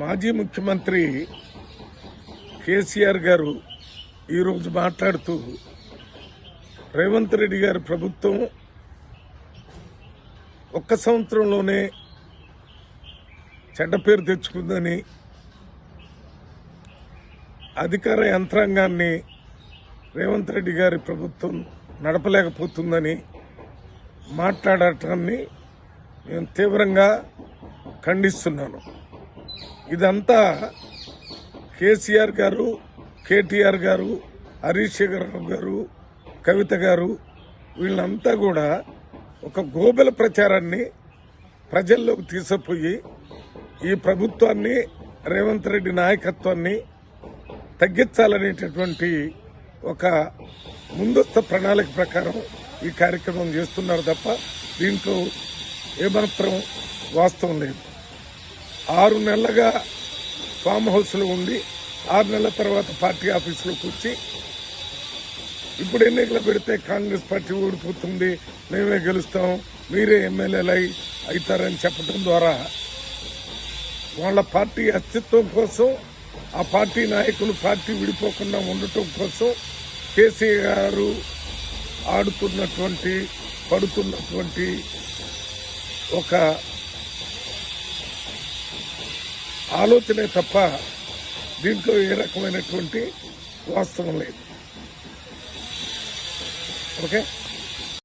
మాజీ ముఖ్యమంత్రి కేసీఆర్ గారు ఈరోజు మాట్లాడుతూ రేవంత్ రెడ్డి గారి ప్రభుత్వం ఒక్క సంవత్సరంలోనే చెడ్డ పేరు తెచ్చుకుందని అధికార యంత్రాంగాన్ని రేవంత్ రెడ్డి గారి ప్రభుత్వం నడపలేకపోతుందని మాట్లాడటాన్ని నేను తీవ్రంగా ఖండిస్తున్నాను. ఇదంతా కేసీఆర్ గారు కేటీఆర్ గారు హరీష్ రావు గారు కవిత గారు వీళ్ళంతా కూడా ఒక గోబెల ప్రచారాన్ని ప్రజల్లోకి తీసుకుపోయి ఈ ప్రభుత్వాన్ని రేవంత్ రెడ్డి నాయకత్వాన్ని తగ్గించాలనేటటువంటి ఒక ముందస్తు ప్రణాళిక ప్రకారం ఈ కార్యక్రమం చేస్తున్నారు తప్ప దీంట్లో ఏమాత్రం వాస్తవం లేదు. ఆరు నెలలుగా ఫామ్ హౌస్లో ఉండి ఆరు నెలల తర్వాత పార్టీ ఆఫీసులోకి వచ్చి ఇప్పుడు ఎన్నికలు పెడితే కాంగ్రెస్ పార్టీ ఓడిపోతుంది మేమే గెలుస్తాం మీరే ఎమ్మెల్యేలు అయి అవుతారని చెప్పడం ద్వారా వాళ్ళ పార్టీ అస్తిత్వం కోసం ఆ పార్టీ నాయకులు పార్టీ విడిపోకుండా ఉండటం కోసం కేసీఆర్ గారు ఆడుతున్నటువంటి పడుతున్నటువంటి ఒక ఆలోచనే తప్ప దీంట్లో ఏ రకమైనటువంటి వాస్తవం లేదు. ఓకే?